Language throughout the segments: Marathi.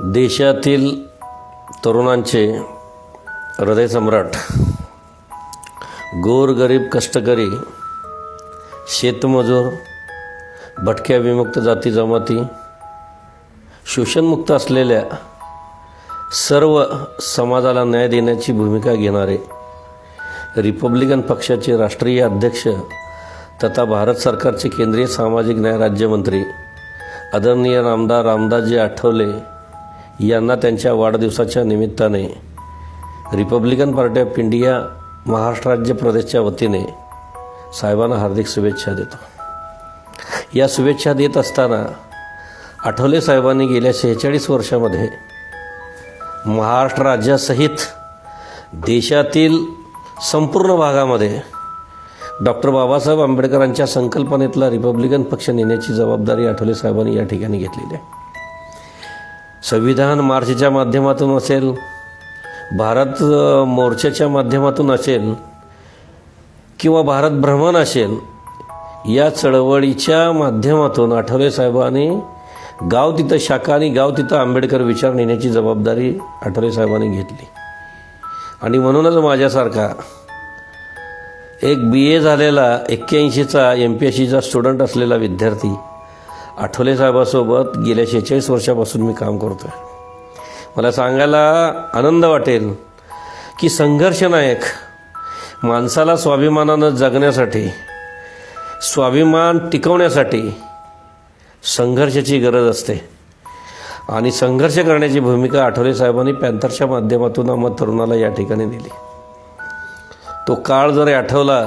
देशातील तरुणांचे हृदयसम्राट गोरगरीब कष्टकरी शेतमजूर भटक्या विमुक्त जाती जमाती शोषणमुक्त असलेल्या सर्व समाजाला न्याय देण्याची भूमिका घेणारे रिपब्लिकन पक्षाचे राष्ट्रीय अध्यक्ष तथा भारत सरकारचे केंद्रीय सामाजिक न्याय राज्यमंत्री आदरणीय रामदार रामदासजी आठवले यांना त्यांच्या वाढदिवसाच्या निमित्ताने Republican Party of India Maharashtra राज्य प्रदेशच्या वतीने साहेबांना हार्दिक शुभेच्छा देतो. या शुभेच्छा देत असताना आठवले साहेबांनी गेल्या शेहेचाळीस वर्षामध्ये महाराष्ट्र राज्यासहित देशातील संपूर्ण भागामध्ये डॉक्टर बाबासाहेब आंबेडकरांच्या संकल्पनेतला रिपब्लिकन पक्ष नेण्याची जबाबदारी आठवले साहेबांनी या ठिकाणी घेतलेली आहे. संविधान मार्चच्या माध्यमातून असेल भारत मोर्चाच्या माध्यमातून असेल किंवा भारत भ्रमण असेल या चळवळीच्या माध्यमातून आठवले साहेबांनी गाव तिथं शाखा आणि गाव तिथं आंबेडकर विचार नेण्याची जबाबदारी आठवले साहेबांनी घेतली. आणि म्हणूनच माझ्यासारखा एक बी ए झालेला एक्क्याऐंशीचा एम पी एस सीचा स्टुडंट असलेला विद्यार्थी आठवले साहेबासोबत गेल्या शेहेचाळीस वर्षापासून मी काम करतो आहे मला सांगायला आनंद वाटेल की संघर्ष नायक माणसाला स्वाभिमानानं जगण्यासाठी स्वाभिमान टिकवण्यासाठी संघर्षाची गरज असते. आणि संघर्ष करण्याची भूमिका आठवले साहेबांनी पॅन्थरच्या माध्यमातून आम्हा तरुणाला या ठिकाणी दिली. तो काळ जर आठवला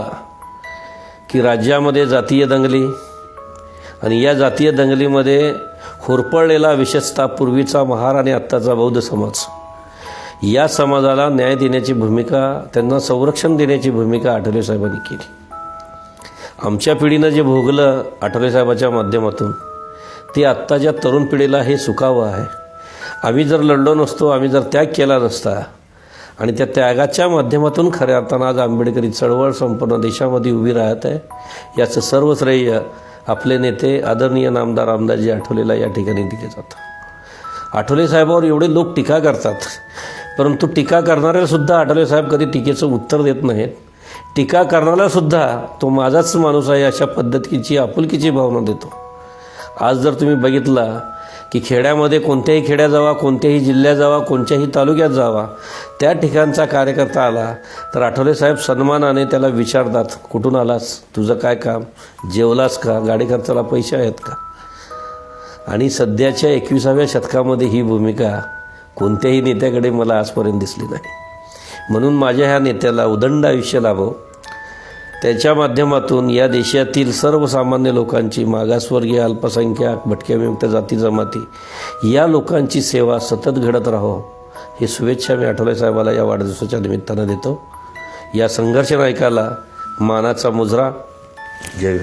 की राज्यामध्ये जातीय दंगली आणि या जातीय दंगलीमध्ये होरपळलेला विशेषतः पूर्वीचा महार आणि आत्ताचा बौद्ध समाज. या समाजाला न्याय देण्याची भूमिका त्यांना संरक्षण देण्याची भूमिका आठवले साहेबांनी केली. आमच्या पिढीनं जे भोगलं आठवले साहेबाच्या माध्यमातून ते आत्ताच्या तरुण पिढीला हे सुखावं आहे. आम्ही जर लढलो नसतो आम्ही जर त्याग केला नसता आणि त्या त्यागाच्या माध्यमातून खऱ्या अर्थानं आज आंबेडकरी चळवळ संपूर्ण देशामध्ये उभी राहत आहे. याचं सर्व श्रेय आपले नेते आदरणीय नामदार रामदासजी आठवलेला या ठिकाणी दिले जातं. आठवले साहेबावर एवढे लोक टीका करतात. परंतु टीका करणाऱ्यासुद्धा आठवले साहेब कधी टीकेचं उत्तर देत नाहीत. टीका करणाऱ्यासुद्धा तो माझाच माणूस आहे अशा पद्धतीची आपुलकीची भावना देतो. आज जर तुम्ही बघितला की खेड्यामध्ये कोणत्याही खेड्या जावा कोणत्याही जिल्ह्यात जावा कोणत्याही तालुक्यात जावा त्या ठिकाणचा कार्यकर्ता आला तर आठवले साहेब सन्मानाने त्याला विचारतात कुठून आलास? तुझं काय काम? जेवलास का? गाडी खर्चाला पैसे आहेत का? आणि सध्याच्या एकविसाव्या शतकामध्ये ही भूमिका कोणत्याही नेत्याकडे मला आजपर्यंत दिसली नाही. म्हणून माझ्या ह्या नेत्याला उदंड आयुष्य लाभो. त्याच्या माध्यमातून या देशातील सर्वसामान्य लोकांची मागासवर्गीय अल्पसंख्याक भटक्या विमुक्त जाती जमाती या लोकांची सेवा सतत घडत राहो. ही शुभेच्छा मी आठवले साहेबाला या वाढदिवसाच्या निमित्तानं देतो. या संघर्ष नायकाला मानाचा मुजरा. जय